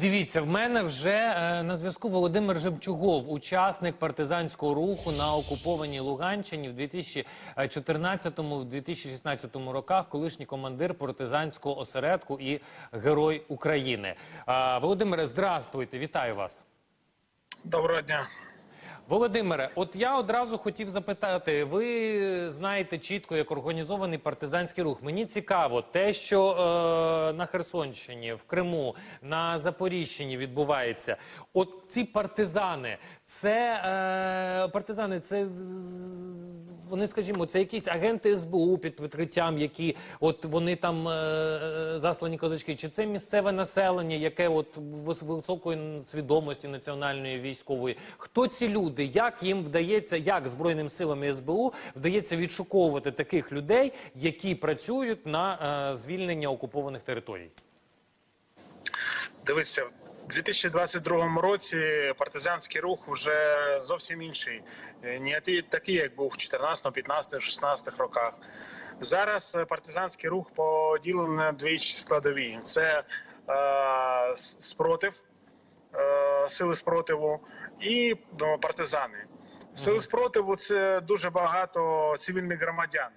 Дивіться, в мене вже е, на зв'язку Володимир Жемчугов, учасник партизанського руху на окупованій Луганщині в 2014-2016 роках, колишній командир партизанського осередку і герой України. Володимире, здравствуйте, вітаю вас. Доброго дня. Володимире, от я одразу хотів запитати. Ви знаєте чітко, як організований партизанський рух. Мені цікаво, те, що е, на Херсонщині, в Криму, на Запоріжчині відбувається. От ці партизани, це е, партизани, це вони, скажімо, це якісь агенти СБУ під прикриттям, які от вони там е, е, заслані козачки, чи це місцеве населення, яке от вис- високої свідомості національної військової? Хто ці люди? Як їм вдається, як збройним силам і СБУ вдається відшуковувати таких людей, які працюють на е, звільнення окупованих територій? Дивіться, в 2022 році партизанський рух вже зовсім інший. Е, Не такий, як був в 14, 15, 16 роках. Зараз е, партизанський рух поділений на дві складові: це е, спротив, е, сили спротиву і ну, партизани. Сили спротиву це дуже багато цивільних громадян,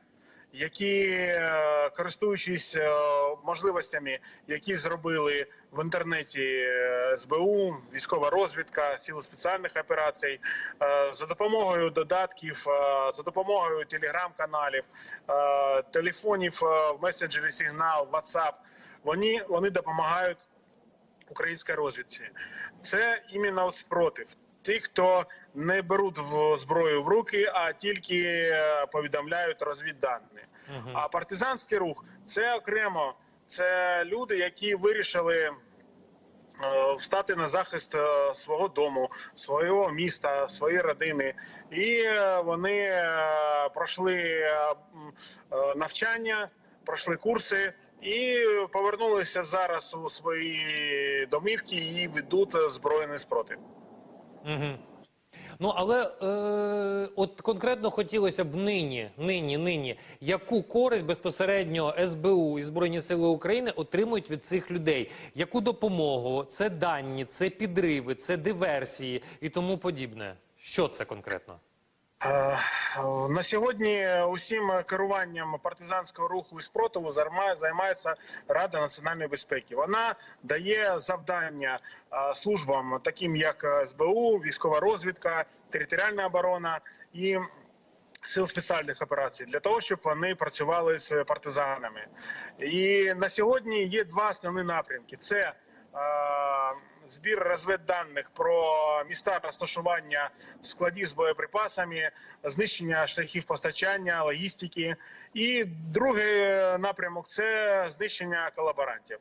які, е, користуючись е, можливостями, які зробили в інтернеті е, СБУ, військова розвідка, сили спеціальних операцій, за допомогою додатків, за допомогою телеграм-каналів, телефонів в месенджері Сигнал, WhatsApp, вони, вони допомагають українській розвідці. Це іменно спротив. Ті, хто не беруть в зброю в руки, а тільки е, повідомляють розвіддані. А партизанський рух це окремо. Це люди, які вирішили е, встати на захист е, свого дому, свого міста, своєї родини, і вони пройшли навчання, пройшли курси і повернулися зараз у свої домівки і ведуть збройний спротив. Угу. Ну але е, от конкретно хотілося б нині, нині, нині, яку користь безпосередньо СБУ і Збройні Сили України отримують від цих людей? Яку допомогу? Це дані, це підриви, це диверсії і тому подібне. Що це конкретно? Е, На сьогодні усім керуванням партизанського руху і спротиву займається Рада національної безпеки. Вона дає завдання е, службам, таким як СБУ, військова розвідка, територіальна оборона і сил спеціальних операцій для того, щоб вони працювали з партизанами. І на сьогодні є два основні напрямки: це е, збір розведданих про міста розташування складів з боєприпасами, знищення шляхів постачання, логістики. І другий напрямок це знищення колаборантів.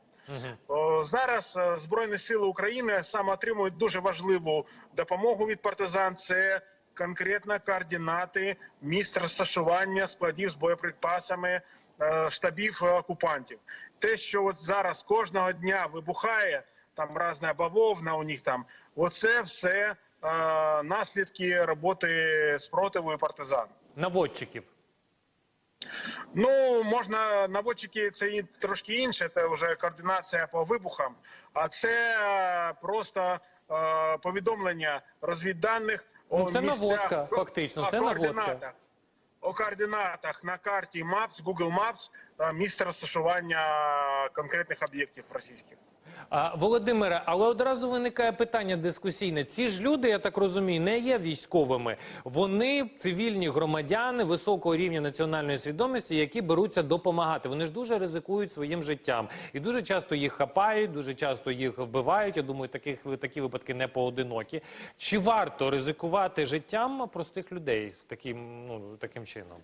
О, Зараз е, Збройні Сили України саме отримують дуже важливу допомогу від партизан. Це конкретно координати місць розташування складів з боєприпасами е, штабів е, окупантів. Те, що от зараз кожного дня вибухає, там різна бавовна у них там, оце все е, наслідки роботи спротиву і партизан. Наводчиків. Ну можна наводчики це і трошки інше. Це вже координація по вибухам. А це просто е, повідомлення розвідданих Ну, о це місцях- наводка, фактично, це наводка. О координатах на карті Maps, Google Maps, місце розташування конкретних об'єктів російських. Володимире, але одразу виникає питання дискусійне. Ці ж люди, я так розумію, не є військовими. Вони цивільні громадяни високого рівня національної свідомості, які беруться допомагати. Вони ж дуже ризикують своїм життям, і дуже часто їх хапають, дуже часто їх вбивають. Я думаю, таких такі випадки не поодинокі. Чи варто ризикувати життям простих людей таким, ну таким чином?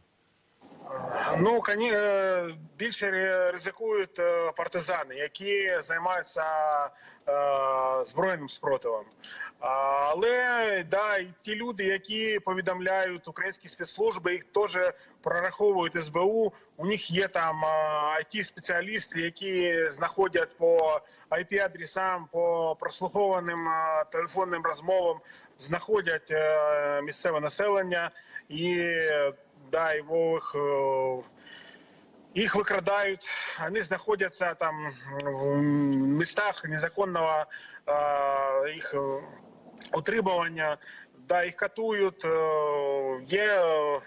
Ну коні е, більше ризикують е, партизани, які займаються е, збройним спротивом. Але да, і ті люди, які повідомляють українські спецслужби, їх теж прораховують СБУ. У них є там it спеціалісти, які знаходять по IP-адресам, по прослухованим телефонним розмовам, знаходять місцеве населення і. Да, його їх, е, їх викрадають, вони знаходяться там в містах незаконного е, їх е, утримування, да, їх катують. е, Є е,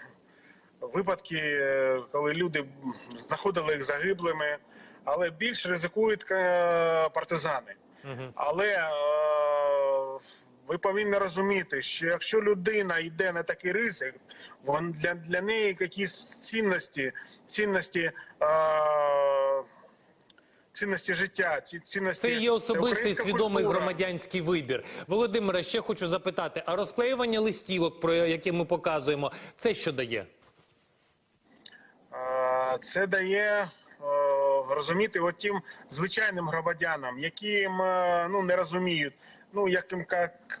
випадки, е, коли люди знаходили їх загиблими, але більш ризикують е, партизани. Але ви повинні розуміти, що якщо людина йде на такий ризик, вон для, для неї якісь цінності, цінності. Е, Цінності життя, ці цінності Це є особистий українська свідомий культура. громадянський вибір. Володимире, ще хочу запитати: а розклеювання листівок, про які ми показуємо, це що дає? Це дає розуміти от тим звичайним громадянам, які ну не розуміють. Ну як їм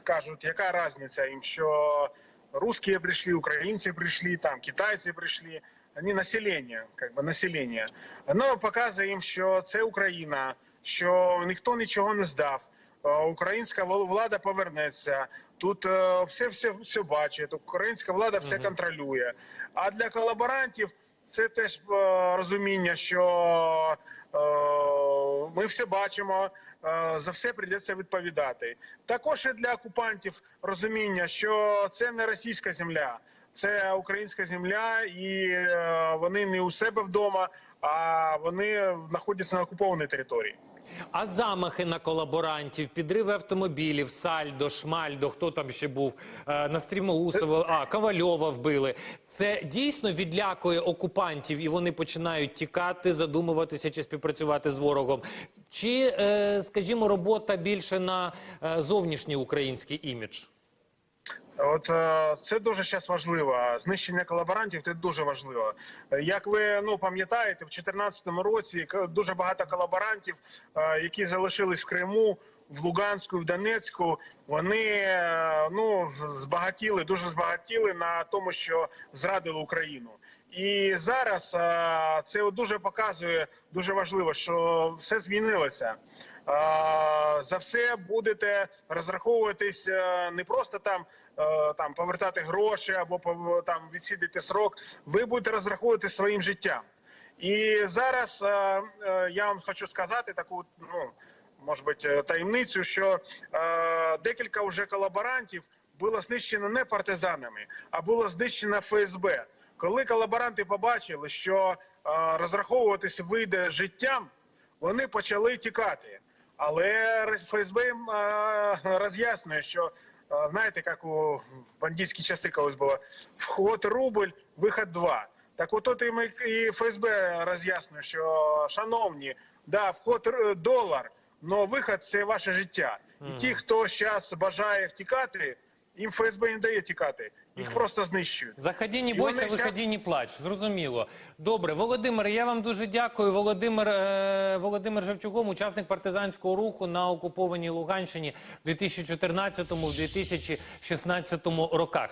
кажуть, яка різниця їм, що русські прийшли, українці прийшли, там китайці прийшли. Вони населення, как би населення. Воно показує їм, що це Україна, що ніхто нічого не здав. Е, Українська влада повернеться. Тут е, все, все, все бачить. Українська влада все контролює. А для колаборантів це теж е, розуміння, що ми все бачимо, е, за все прийдеться відповідати. Також і для окупантів розуміння, що це не російська земля, це українська земля, і е, вони не у себе вдома, а вони знаходяться на окупованій території. А замахи на колаборантів, підриви автомобілів, сальдо, шмальдо, хто там ще був е, на Стрімоусова, а Ковальова вбили. Це дійсно відлякує окупантів, і вони починають тікати, задумуватися чи співпрацювати з ворогом. Чи, е, скажімо, робота більше на е, зовнішній український імідж? От е, це дуже зараз важливо. Знищення колаборантів це дуже важливо. Як ви ну пам'ятаєте, в 2014 році дуже багато колаборантів, е, які залишились в Криму. В Луганську, в Донецьку вони е, ну збагатіли, дуже збагатіли на тому, що зрадили Україну. І зараз це дуже показує дуже важливо, що все змінилося. За все будете розраховуватись е, не просто там е, там повертати гроші або там відсідити срок. Ви будете розраховувати своїм життям. І зараз е, я вам хочу сказати таку, ну може бути, таємницю, що декілька вже колаборантів було знищено не партизанами, а було знищено ФСБ. Коли колаборанти побачили, що розраховуватись вийде життям, вони почали тікати. Але ФСБ їм е, роз'яснює, що е, знаєте, як у бандитські часи колись було вход рубль, виход два. Так от от і- і ФСБ роз'яснює, що шановні, да, вход долар, але виход це ваше життя. І ті, хто зараз бажає втікати, їм ФСБ не дає тікати, їх просто знищують. Заходи, не бойся, щас- не плач. Зрозуміло. Добре, Володимир, я вам дуже дякую. Володимир, е, Володимир Жевчугом, учасник партизанського руху на окупованій Луганщині в 2014-2016 роках.